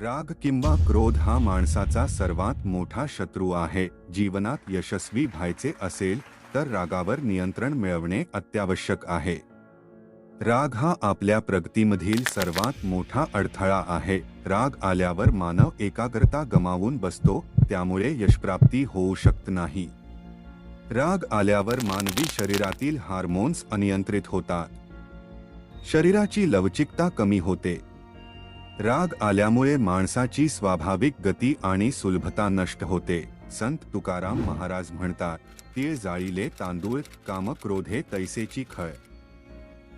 राग किंवा क्रोध हा माणसाचा सर्वात मोठा शत्रू आहे. जीवनात यशस्वी व्हायचे असेल तर रागावर नियंत्रण मिळवणे अत्यावश्यक आहे. राग हा आपल्या प्रगतीमधील सर्वात मोठा अडथळा आहे. राग आल्यावर मानव एकाग्रता गमावून बसतो त्यामुळे यशप्राप्ती होऊ शकत नाही. राग आल्यावर मानवी शरीरातील हार्मोन्स अनियंत्रित होतात. शरीराची लवचिकता कमी होते. राग आल्यामुळे माणसाची स्वाभाविक गती आणि सुलभता नष्ट होते. संत तुकाराम महाराज म्हणतात तीळ जाळीले तांदूळ काम क्रोधे तैसेची खळ.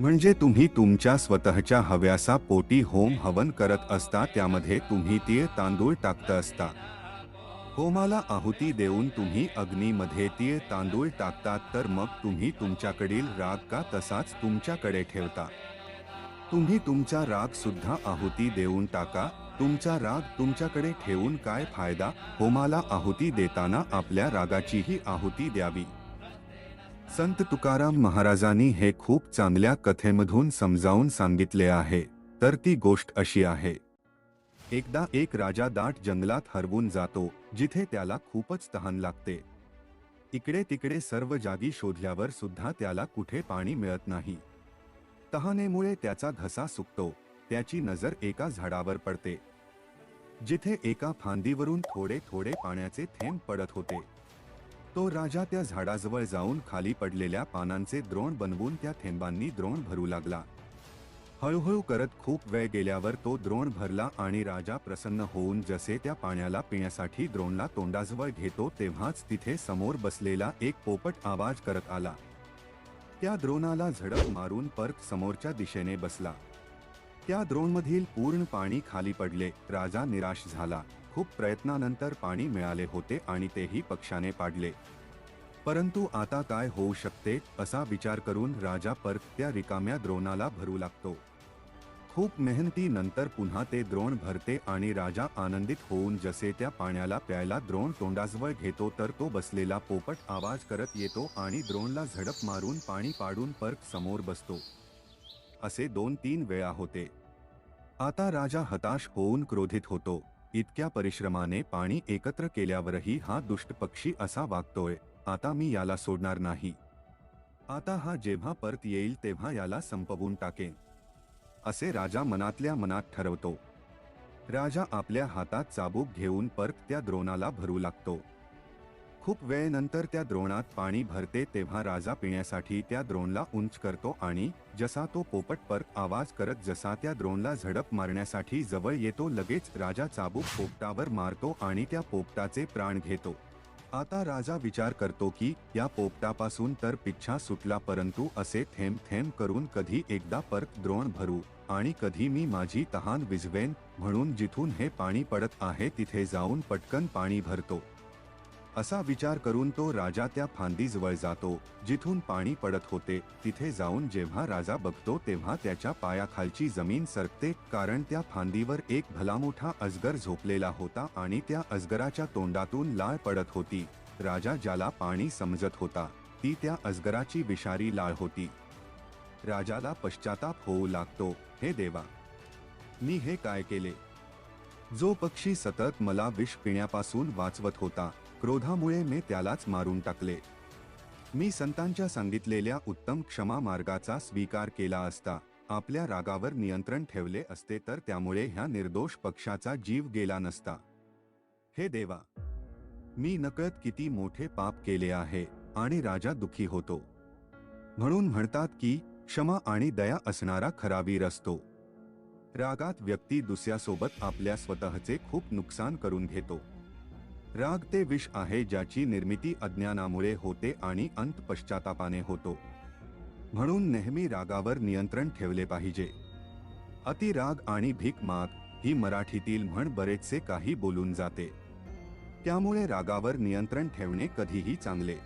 म्हणजे तुम्ही तुमच्या स्वतःच्या हव्यासा पोटी होम हवन करत असता त्यामध्ये तुम्ही तीळ तांदूळ टाकत असता. होमाला आहुती देऊन तुम्ही अग्नीमध्ये तीळ तांदूळ टाकतात तर मग तुम्ही तुमच्याकडील राग का तसाच तुमच्याकडे ठेवता. तुम्ही तुमचा राग सुद्धा आहुती देऊन टाका. तुमचा राग तुमच्याकडे ठेवून काय फायदा? होमाला आहुती देताना आपल्या रागाचीही आहुती द्यावी. संत तुकाराम महाराजांनी हे खूप चांगल्या कथेमधून समजावून सांगितले आहे. तर ती गोष्ट अशी आहे. एकदा एक राजा दाट जंगलात हरवून जातो जिथे त्याला खूपच तहान लागते. इकडे तिकडे सर्व जागी शोधल्यावर सुद्धा त्याला कुठे पाणी मिळत नाही. तहानेमुळे त्याचा घसा सुकतो त्याची नजर एका झाडावर पडते. जिथे एका फांदीवरून थोडे थोडे पाण्याचे थेंब पडत होते. तो राजा त्या झाडाजवळ जाऊन खाली पडलेल्या पानांचे द्रोण बनवून त्या थेंबांनी द्रोण भरू लागला. हळूहळू करत खूप वेळ गेल्यावर तो द्रोण भरला आणि राजा प्रसन्न होऊन जसे त्या पाण्याला पिण्यासाठी द्रोणला तोंडाजवळ घेतो तेव्हाच तिथे समोर बसलेला एक पोपट आवाज करत आला. त्या द्रोणाला झडप मारून पर्क समोरच्या दिशेने बसला. त्या द्रोणमधील पूर्ण पाणी खाली पडले. राजा निराश झाला. खूप प्रयत्नानंतर पाणी मिळाले होते आणि तेही पक्षाने पाडले. परंतु आता काय होऊ शकते असा विचार करून राजा पर्क त्या रिकाम्या द्रोणाला भरू लागतो. खूप मेहनतीनंतर पुन्हा ते द्रोण भरते आणि राजा आनंदित होऊन जसे त्या पाण्याला प्यायला द्रोण तोंडाजवळ घेतो, तर तो बसलेला पोपट आवाज़ करत येतो आणि द्रोणला झडप मारून पाणी पाडून परत समोर बसतो. असे दोन तीन वेळा होते. आता राजा हताश होऊन क्रोधित होतो. इतक्या परिश्रमाने पाणी एकत्र केल्यावरही हा दुष्ट पक्षी असा वागतोय. आता मी याला सोडणार नाही. आता हा जेव्हा परत येईल तेव्हा याला संपवून टाकेन. असे राजा मनातल्या मनात ठरवतो. राजा आपल्या हातात चाबूक घेऊन परत त्या द्रोणाला भरू लागतो. खूप वेळेनंतर त्या द्रोणात पाणी भरते तेव्हा राजा पिण्यासाठी त्या द्रोणला उंच करतो आणि जसा तो पोपट परत आवाज करत जसा त्या द्रोणला झडप मारण्यासाठी जवळ येतो लगेच राजा चाबूक पोपटावर मारतो आणि त्या पोपटाचे प्राण घेतो. आता राजा विचार करतो की या पोपटापासून तर पिच्छा सुटला परंतु असे थेंब थेंब करून कधी एकदा परत द्रोण भरू आणि कधी मी माझी तहान विझवेन म्हणून जिथून हे पाणी पडत आहे तिथे जाऊन पटकन पाणी भरतो. असा विचार करून तो राजा त्या फांदीजवळ जातो. जिथून पाणी पडत होते तिथे जाऊन जेव्हा राजा बघतो तेव्हा त्याच्या पायाखालची जमीन सरकते कारण त्या फांदीवर एक भलामोठा अजगर झोपलेला होता आणि त्या अजगराच्या तोंडातून लाळ पडत होती. राजा ज्याला पाणी समजत होता ती त्या अजगराची विषारी लाळ होती. राजाला पश्चाताप होऊ लागतो हे देवा मी हे काय केले? जो पक्षी सतत मला विष पिण्यापासून वाचवत होता क्रोधामुळे मी त्यालाच मारून टाकले. मी संतांच्या सांगितलेल्या उत्तम क्षमा मार्गाचा स्वीकार केला असता आपल्या रागावर नियंत्रण ठेवले असते तर त्यामुळे ह्या निर्दोष पक्षाचा जीव गेला नसता. हे देवा! मी नकळत किती मोठे पाप केले आहे आणि राजा दुखी होतो. म्हणून म्हणतात की क्षमा आणि दया असणारा खरावीर असतो. रागात व्यक्ती दुसऱ्यासोबत आपल्या स्वतःचे खूप नुकसान करून घेतो. राग ते विष आहे ज्याची निर्मिती अज्ञानामुळे होते आणि अंत पश्चातापाने होतो. म्हणून नेहमी रागावर नियंत्रण ठेवले पाहिजे. अतिराग आणि भीक माग ही मराठीतील म्हण बरेचसे काही बोलून जाते. त्यामुळे रागावर नियंत्रण ठेवणे कधीही चांगले.